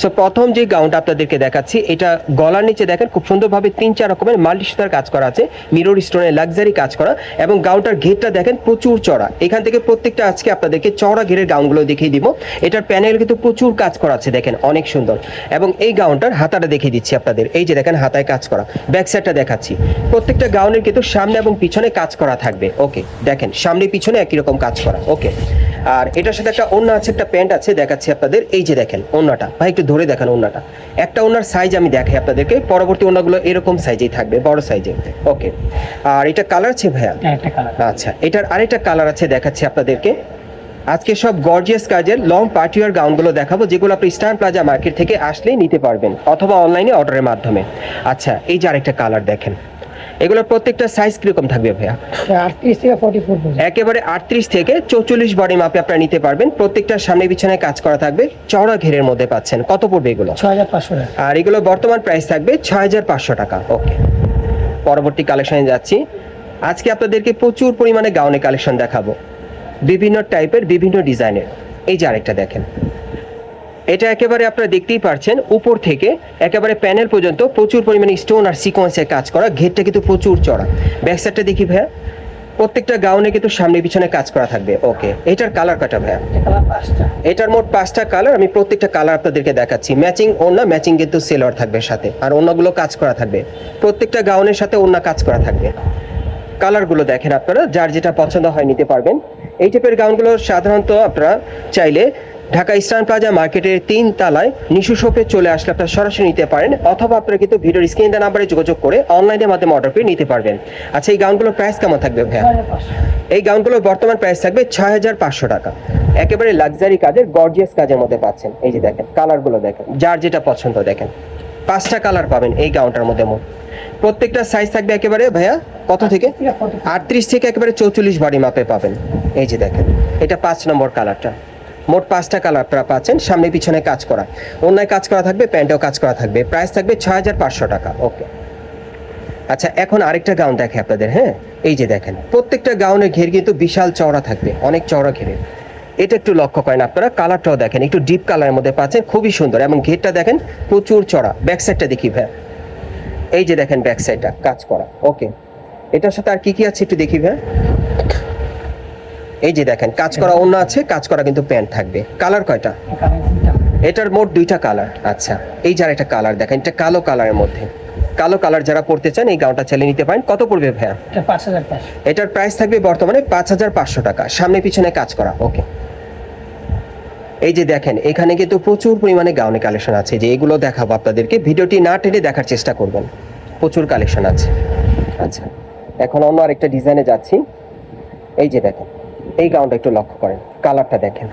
So প্রথম যে গাউনটা আপনাদেরকে দেখাচ্ছি, এটা গলার নিচে দেখেন, খুব সুন্দরভাবে তিন চার রকমের মাল্টি সুতার কাজ করা আছে। মিরর স্টোনের লাক্সারি কাজ করা এবং গাউনটার ঘেরটা দেখেন, প্রচুর চড়া। এখান থেকে প্রত্যেকটা আজকে আপনাদেরকে চড়া ঘেরের গাউনগুলো দেখিয়ে দিব। এটার প্যানেল কিন্তু প্রচুর কাজ করা আছে, দেখেন, অনেক সুন্দর। এবং এই গাউনটার হাতাটা দেখিয়ে দিচ্ছি আপনাদের। এই যে দেখেন, হাতায় কাজ করা। ব্যাক সাইডটা দেখাচ্ছি। প্রত্যেকটা গাউনের কিন্তু সামনে এবং পিছনে কাজ করা থাকবে। ওকে দেখেন, সামনে পিছনে একই রকম কাজ করা। ওকে আর এটার সাথে একটা অন্য আছে, একটা প্যান্ট আছে, দেখাচ্ছি আপনাদের। এই যে দেখেন অন্যটা ভাই, একটু ধরে দেখানো ওনাটা একটা ওনার সাইজ আমি দেখাই আপনাদেরকে পরবর্তী ওনাগুলো এরকম সাইজেই থাকবে বড় সাইজে ওকে আর এটা কালার আছে ভাইয়া? হ্যাঁ, আচ্ছা এটার আরেকটা কালার আছে দেখাচ্ছি আপনাদেরকে। আজকে সব গর্জিয়াস কাজের লং পার্টিওয়ার গাউনগুলো দেখাবো যেগুলো আপনি স্টার প্লাজা মার্কেট থেকে আসলেই নিতে পারবেন অথবা অনলাইনে অর্ডারের মাধ্যমে। আচ্ছা এই যে আরেকটা কালার দেখেন। এগুলোর প্রত্যেকটা সাইজ কীরকম থাকবে ভাইয়া? আটত্রিশ থেকে ফর্টি ফোর পর্যন্ত। একেবারে আটত্রিশ থেকে চৌচল্লিশ বডি মাপে আপনারা নিতে পারবেন। প্রত্যেকটা সামনে পিছনে কাজ করা থাকবে। চওড়া ঘেরের মধ্যে পাচ্ছেন। কত পড়বে এগুলো? ছয় হাজার পাঁচশো টাকা। আর এগুলো বর্তমান প্রাইস থাকবে ছয় হাজার পাঁচশো টাকা। ওকে পরবর্তী কালেকশনে যাচ্ছি। আজকে আপনাদেরকে প্রচুর পরিমাণে গাউনে কালেকশন দেখাবো। বিভিন্ন টাইপের বিভিন্ন ডিজাইনের এই যে আরেকটা দেখেন। এটা একেবারে আপনারা দেখতেই পারছেন, উপর থেকে একেবারে প্যানেল পর্যন্ত প্রচুর পরিমাণে স্টোন আর সিকোয়েন্সের কাজ করা, ঘেরটা কিন্তু প্রচুর চড়া ব্যাক সাইডটা দেখি ভাইয়া। প্রত্যেকটা গাউনে কিন্তু সামনে পিছনে কাজ করা থাকবে। ওকে এটার কালার কাটা ভাইয়া? এটার মোট পাঁচটা কালার আমি প্রত্যেকটা কালার আপনাদেরকে দেখাচ্ছি। ম্যাচিং ওড়না ম্যাচিং কিন্তু সেলর থাকবে সাথে। আর অন্যগুলো কাজ করা থাকবে। প্রত্যেকটা গাউনের সাথে ওড়না কাজ করা থাকবে। কালারগুলো দেখেন আপনারা, যার যেটা পছন্দ হয় নিতে পারবেন। এই টাইপের গাউনগুলো সাধারণত আপনারা চাইলে ঢাকা ইস্টার্ন প্লাজা মার্কেটের তিন তালায় নিশু শপে চলে আসলে আপনারা সরাসরি নিতে পারেন, অথবা আপনারা কিন্তু ভিডিওর স্ক্রিন দেওয়া নাম্বারে যোগাযোগ করে অনলাইনের মাধ্যমে অর্ডার করে নিতে পারবেন। আচ্ছা এই গাউনগুলোর প্রাইস কেমন থাকবে ভাইয়া? এই গাউনগুলোর বর্তমান প্রাইস থাকবে ছয় হাজার পাঁচশো টাকা। একেবারে লাক্সারি কাজের গর্জিয়াস কাজের মধ্যে পাচ্ছেন। এই যে দেখেন কালারগুলো দেখেন, যার যেটা পছন্দ দেখেন। পাঁচটা কালার পাবেন এই গাউনটার মধ্যে মোট। প্রত্যেকটা সাইজ থাকবে একেবারে ভাইয়া, কত থেকে? আটত্রিশ থেকে একেবারে চৌচল্লিশ বাড়ি মাপে পাবেন। এই যে দেখেন, এটা পাঁচ নম্বর কালারটা মোট পাঁচটা কালার আপনারা পাচ্ছেন, সামনে পিছনে কাজ করা। অন্যায় কাজ করা থাকবে, প্যান্টেও কাজ করা থাকবে। প্রাইস থাকবে ছয় হাজার পাঁচশো টাকা, ওকে। আচ্ছা এখন আরেকটা গাউন দেখে আপনাদের হ্যাঁ? এই যে দেখেন, প্রত্যেকটা গাউনের ঘের কিন্তু বিশাল চওড়া থাকবে, অনেক চওড়া ঘেরে এটা একটু লক্ষ্য করেন আপনারা, কালারটাও দেখেন, একটু ডিপ কালারের মধ্যে পাচ্ছেন, খুবই সুন্দর, এবং ঘেরটা দেখেন প্রচুর চড়া ব্যাক সাইডটা দেখি ভাই এই যে দেখেন ব্যাক সাইডটা, কাজ করা, ওকে। এটার সাথে আর কি কি আছে একটু দেখি ভাই এই যে দেখেন কাজ করা অন্য আছে কাজ করা কিন্তু প্যান্ট থাকবে। কালার কয়টা? এটার মোট দুইটা কালার। আচ্ছা এই যার একটা কালার দেখেন এটা কালো কালারের মধ্যে। কালো কালার যারা পড়তে চান এই গাউনটা চালিয়ে নিতে পারেন। কত পড়বে ভাইয়া? এটার প্রাইস থাকবে বর্তমানে পাঁচ হাজার পাঁচশো টাকা। সামনে পিছনে কাজ করা ওকে এই যে দেখেন এখানে কিন্তু প্রচুর পরিমাণে গাউনে কালেকশন আছে। যে এগুলো দেখাবো আপনাদেরকে। ভিডিওটি না টেনে দেখার চেষ্টা করবেন। প্রচুর কালেকশন আছে। আচ্ছা এখন অন্য আরেকটা ডিজাইনে যাচ্ছি। এই যে দেখেন এই গাউনটা একটু লক্ষ্য করেন কালারটা দেখেন।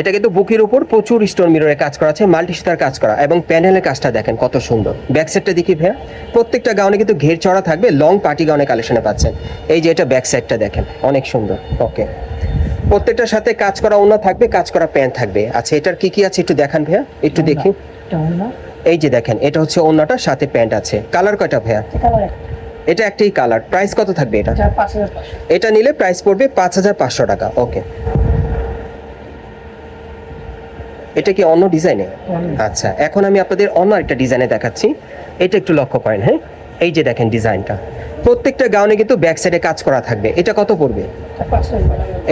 এটা কিন্তু বুকের উপর প্রচুর স্টোন মিররে কাজ করা আছে মাল্টি সুতার কাজ করা এবং প্যানেলের কাজটা দেখেন কত সুন্দর। ব্যাক সাইডটা দেখি ভাইয়া প্রত্যেকটা গাউনে কিন্তু ঘের চড়া থাকবে লং পার্টি গাউনে কালেকশনে পাচ্ছেন। এই যে এটা ব্যাক সাইডটা দেখেন অনেক সুন্দর ওকে প্রত্যেকটার সাথে কাজ করা ওনা থাকবে কাজ করা প্যান্ট থাকবে। আচ্ছা এটার কি কি আছে একটু দেখান ভাইয়া একটু দেখি। এই যে দেখেন এটা হচ্ছে ওনাটার সাথে প্যান্ট আছে। কালার কয়টা ভাইয়া? এটা একটাই কালার প্রাইস কত থাকবে এটা? এটা নিলে প্রাইস পড়বে পাঁচ হাজার পাঁচশো টাকা ওকে এটা কি অন্য ডিজাইনে আচ্ছা এখন আমি আপনাদের অন্য একটা ডিজাইনে দেখাচ্ছি। এটা একটু লক্ষ্য করেন হ্যাঁ? এই যে দেখেন ডিজাইনটা প্রত্যেকটা গাউনে কিন্তু ব্যাক সাইডে কাজ করা থাকবে। এটা কত পড়বে?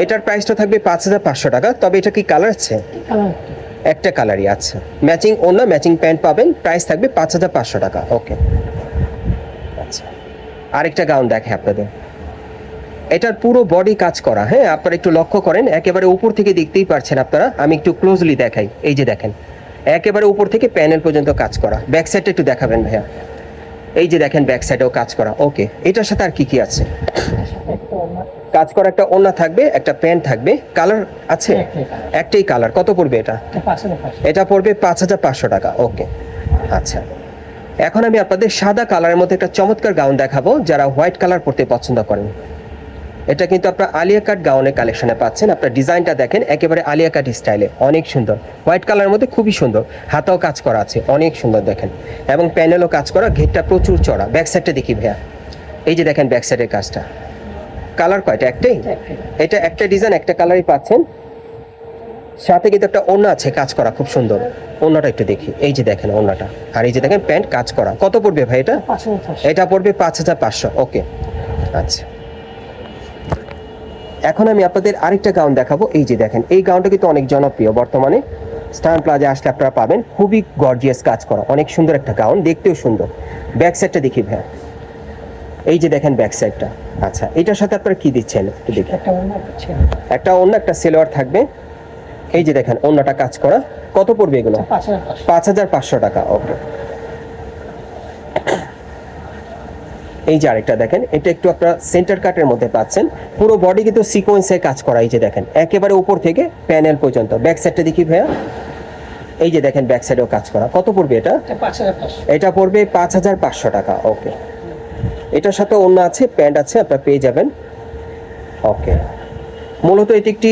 এটার প্রাইসটা থাকবে পাঁচ হাজার পাঁচশো টাকা। তবে এটা কি কালার আছে? একটা কালারই আচ্ছা। ম্যাচিং অন্য ম্যাচিং প্যান্ট পাবেন। প্রাইস থাকবে পাঁচ হাজার পাঁচশো টাকা ওকে আরেকটা গাউন দেখে আপনাদের। এটার পুরো বডি কাজ করা হ্যাঁ? আপনারা একটু লক্ষ্য করেন একেবারে উপর থেকে দেখতেই পারছেন আপনারা। আমি একটু ক্লোজলি দেখাই এই যে দেখেন। একেবারে উপর থেকে প্যানেল পর্যন্ত কাজ করা। ব্যাক সাইডটা একটু দেখাবেন ভাইয়া। এই যে দেখেন ব্যাক সাইডেও কাজ করা। ওকে এটার সাথে আর কি কি আছে? কাজ করা একটা ওড়না থাকবে একটা প্যান্ট থাকবে। কালার আছে? একটাই কালার কত পড়বে এটা? এটা পড়বে পাঁচ হাজার পাঁচশো টাকা। ওকে আচ্ছা। এখন আমি আপনাদের সাদা কালারের মধ্যে একটা চমৎকার গাউন দেখাবো যারা হোয়াইট কালার পরতে পছন্দ করেন। এটা কিন্তু আপনার আলিয়া কাট গাউনের কালেকশনে পাচ্ছেন। আপনার ডিজাইনটা দেখেন একেবারে আলিয়া কাট স্টাইলে। অনেক সুন্দর। হোয়াইট কালারের মধ্যে খুবই সুন্দর। হাতাও কাজ করা আছে অনেক সুন্দর দেখেন। এবং প্যানেলও কাজ করা ঘেরটা প্রচুর চড়া ব্যাক সাইডটা দেখি ভাইয়া। এই যে দেখেন ব্যাক সাইডের কাজটা। কালার কয়টা? একটাই? এটা একটাই। এটা একটা ডিজাইন একটা কালারই পাচ্ছেন। সাথে কিন্তু একটা ওড়না আছে কাজ করা খুব সুন্দর। ওড়নাটা একটু দেখি। এই যে দেখেন ওড়নাটা। আর এই যে দেখেন প্যান্ট কাজ করা। কত পড়বে ভাই এটা? এটা পড়বে পাঁচ হাজার পাঁচশো। ওকে। আচ্ছা। এখন আমি আপনাদের আরেকটা গাউন দেখাবো। এই যে দেখেন এই গাউনটা কিন্তু অনেক জনপ্রিয় বর্তমানে। স্টার প্লাজা আসলে আপনারা পাবেন। খুবই গর্জিয়াস কাজ করা। অনেক সুন্দর একটা গাউন দেখতেও সুন্দর। ব্যাক সাইডটা দেখি ভাই এই যে দেখেন ব্যাক সাইডটা। আচ্ছা এটার সাথে আপনারা কি দিচ্ছেন? একটু দেখি। একটা অন্য একটা সেলোয়ার থাকবে। এই যে দেখেন অন্যটা কাজ করা কত পড়বে এগুলো? পাঁচ হাজার পাঁচশো। পাঁচ হাজার পাঁচশো টাকা ওকে। এই যে আরেকটা দেখেন এটা একটু আপনারা সেন্টার কাটের মধ্যে পাচ্ছেন। পুরো বডি কিন্তু সিকোয়েন্সে কাজ করা এই যে দেখেন একেবারে উপর থেকে প্যানেল পর্যন্ত। ব্যাক সাইডটা দেখি ভাইয়া। এই যে দেখেন ব্যাক সাইডেও কাজ করা। কত পড়বে এটা? এটা পড়বে পাঁচ হাজার পাঁচশো টাকা ওকে। এটার সাথে অন্য আছে প্যান্ট আছে আপনারা পেয়ে যাবেন ওকে। মূলত এটি একটি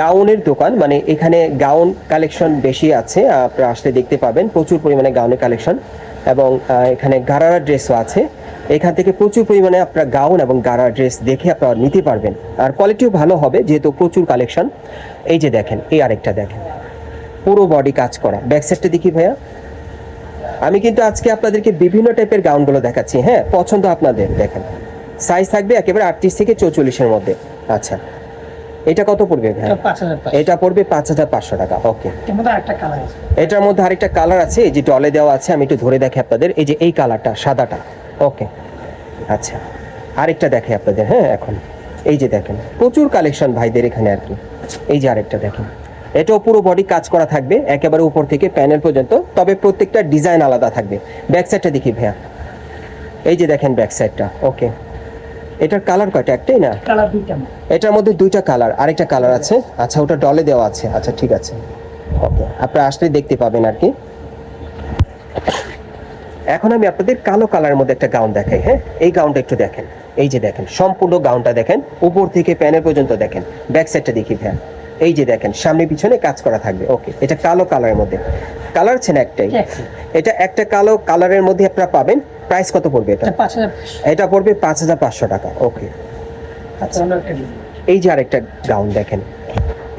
গাউনের দোকান মানে এখানে গাউন কালেকশন বেশি আছে, আপনারা আসলে দেখতে পাবেন, প্রচুর পরিমাণে গাউনের কালেকশন এবং এখানে গারারা ড্রেসও আছে। এখান থেকে প্রচুর পরিমাণে আপনারা গাউন এবং গারা ড্রেস দেখে আপনারা নিতে পারবেন। আর কোয়ালিটিও ভালো হবে, যেহেতু প্রচুর কালেকশন। এই যে দেখেন, এই আরেকটা দেখেন। পুরো বডি কাজ করা। ব্যাক সাইডটা দেখি ভাইয়া। আমি কিন্তু আজকে আপনাদেরকে বিভিন্ন টাইপের গাউনগুলো দেখাচ্ছি হ্যাঁ? পছন্দ আপনাদের, দেখেন। সাইজ থাকবে একেবারে আটত্রিশ থেকে চৌচল্লিশের মধ্যে। আচ্ছা। এটা কত পড়বে ভাই? এটা পড়বে পাঁচ হাজার পাঁচশো টাকা ওকে। এর মধ্যে একটা কালার আছে। এটার মধ্যে আরেকটা কালার আছে এই যে ডলে দেওয়া আছে আমি একটু ধরে দেখি আপনাদের এই যে এই কালারটা সাদাটা ওকে। আচ্ছা আরেকটা দেখে আপনাদের হ্যাঁ এখন। এই যে দেখেন প্রচুর কালেকশন ভাইদের এখানে আর কি। এই যে আরেকটা দেখেন এটাও পুরো বডি কাজ করা থাকবে একেবারে উপর থেকে প্যানেল পর্যন্ত তবে প্রত্যেকটা ডিজাইন আলাদা থাকবে। ব্যাক সাইডটা দেখি ভাইয়া। এই যে দেখেন ব্যাক সাইডটা ওকে। এটার কালার কয়টা? একটাই না? কালার দুইটা। এটার মধ্যে দুইটা কালার আরেকটা কালার আছে। আচ্ছা ওটা ডলে দেওয়া আছে। আচ্ছা ঠিক আছে। ওকে আপনারা আসলে দেখতে পাবেন আর কি। এখন আমি আপনাদের কালো কালারের মধ্যে একটা গাউন দেখাই হ্যাঁ? এই গাউনটা একটু দেখেন। এই যে দেখেন সম্পূর্ণ গাউনটা দেখেন। উপর থেকে প্যানেল পর্যন্ত দেখেন। ব্যাক সাইডটা দেখি ভ্যান এই যে দেখেন সামনে পিছনে কাজ করা থাকবে। ওকে এটা কালো কালারের মধ্যে। কালার আছে না একটাই। এটা একটা কালো কালারের মধ্যে আপনারা পাবেন। প্রাইস কত পড়বে এটা? এটা পড়বে পাঁচ হাজার পাঁচশো টাকা ওকে আচ্ছা এই যে আরেকটা গাউন দেখেন।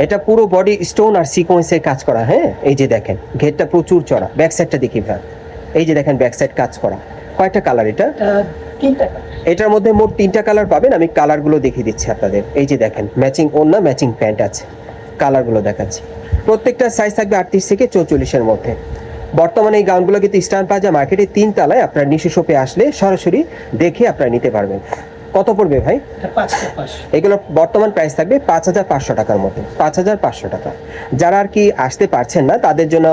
এটা পুরো বডি স্টোন আর সিকোয়েন্সের কাজ করা হ্যাঁ? এই যে দেখেন ঘেরটা প্রচুর চড়া ব্যাক সাইডটা দেখি ভাই। এই যে দেখেন ব্যাক সাইড কাজ করা। কয়টা কালার এটা? এটার মধ্যে মোট তিনটা কালার পাবেন আমি কালারগুলো দেখিয়ে দিচ্ছি আপনাদের। এই যে দেখেন ম্যাচিং ওড়না ম্যাচিং প্যান্ট আছে। কালারগুলো দেখাচ্ছি। প্রত্যেকটা সাইজ থাকবে আটত্রিশ থেকে চৌচল্লিশের মধ্যে। বর্তমানে এই গাউনগুলো কিন্তু স্টান প্লাজা মার্কেটে তিন তালায় আপনার নিশু শপে আসলে সরাসরি দেখে আপনারা নিতে পারবেন। কত পড়বে ভাই? এগুলো বর্তমান প্রাইস থাকবে পাঁচ হাজার পাঁচশো টাকার মধ্যে। পাঁচ হাজার পাঁচশো টাকা। যারা আর কি আসতে পারছেন না তাদের জন্য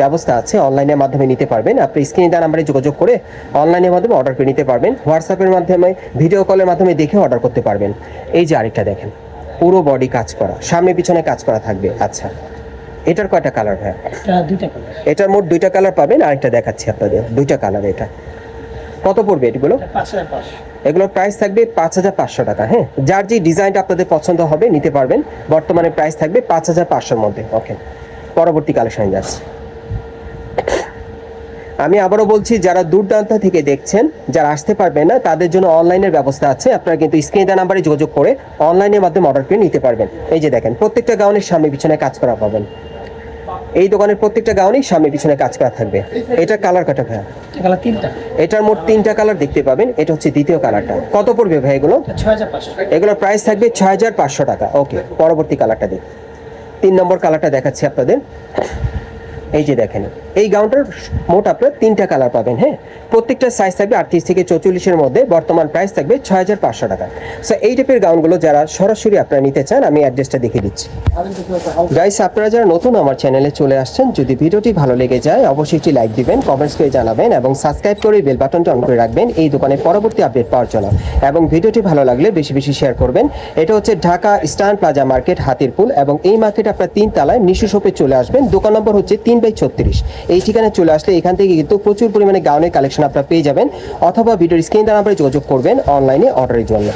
ব্যবস্থা আছে। অনলাইনের মাধ্যমে নিতে পারবেন। আপনি স্ক্রিনে দেওয়া নাম্বারে যোগাযোগ করে অনলাইনের মাধ্যমে অর্ডার করে নিতে পারবেন। হোয়াটসঅ্যাপের মাধ্যমে ভিডিও কলের মাধ্যমে দেখে অর্ডার করতে পারবেন। এই যে আরেকটা দেখেন। পুরো বডি কাজ করা সামনে পিছনে কাজ করা থাকবে। আচ্ছা। এটার কয়টা কালার এটা দুইটা কালার এটার মোট দুইটা কালার পাবেন আরেকটা দেখাচ্ছি আপনাদের। দুইটা কালার এটা। কত পড়বে এগুলো? এগুলোর প্রাইস থাকবে পাঁচ হাজার পাঁচশো টাকা হ্যাঁ? যার যে ডিজাইনটা আপনাদের পছন্দ হবে নিতে পারবেন। বর্তমানে প্রাইস থাকবে পাঁচ হাজার পাঁচশোর মধ্যে ওকে পরবর্তী কালেকশন যাচ্ছে। আমি আবারও বলছি যারা দূর দূরান্ত থেকে দেখছেন যারা আসতে পারবেন না তাদের জন্য অনলাইনের ব্যবস্থা আছে। আপনারা কিন্তু স্ক্রিনে দেওয়া নাম্বারে যোগাযোগ করে অনলাইনের মাধ্যমে অর্ডার করে নিতে পারবেন। এই যে দেখেন প্রত্যেকটা গাউনের সামনে পিছনে কাজ করা পাবেন। এই দোকানের প্রত্যেকটা গাউনই সামনে পিছনে কাজ করা থাকবে। এটা কালার কাটা ভাইয়া? কালার তিনটা। এটার মোট তিনটা কালার দেখতে পাবেন। এটা হচ্ছে দ্বিতীয় কালারটা। কত পড়বে ভাই এগুলো? এগুলোর প্রাইস থাকবে ছয় হাজার পাঁচশো টাকা। ওকে পরবর্তী কালারটা দিন তিন নম্বর কালারটা দেখাচ্ছি আপনাদের। এই যে দেখেন এই গাউনটার মোট আপনার তিনটা কালার পাবেন হ্যাঁ? প্রত্যেকটা সাইজ থাকবে আটত্রিশ থেকে চৌচল্লিশের মধ্যে, বর্তমান প্রাইস থাকবে ছয় হাজার পাঁচশো টাকা। সো এই টাইপের গাউনগুলো যারা সরাসরি আপনারা নিতে চান, আমি অ্যাড্রেসটা দেখিয়ে দিচ্ছি। গাইস আপনারা যারা নতুন আমার চ্যানেলে চলে আসছেন, যদি ভিডিওটি ভালো লেগে যায়, অবশ্যই একটি লাইক দিবেন কমেন্টস করে জানাবেন এবং সাবস্ক্রাইব করে বেল বাটনটা অন করে রাখবেন এই দোকানে পরবর্তী আপডেট পাওয়ার জন্য। এবং ভিডিওটি ভালো লাগলে বেশি বেশি শেয়ার করবেন। এটা হচ্ছে ঢাকা স্টান প্লাজা মার্কেট হাতিরপুল এবং এই মার্কেট আপনার তিন তালায় নিশু শপে চলে আসবেন। দোকান নম্বর হচ্ছে তিন বাই ছত্রিশ। এই ঠিকানায় চলে আসলে এখান থেকে কিন্তু প্রচুর পরিমাণে গাউনের কালেকশন আপনারা পেয়ে যাবেন অথবা ভিডিওর স্ক্রিন দ্বারা আপনারা যোগাযোগ করবেন অনলাইনে অর্ডারের জন্য।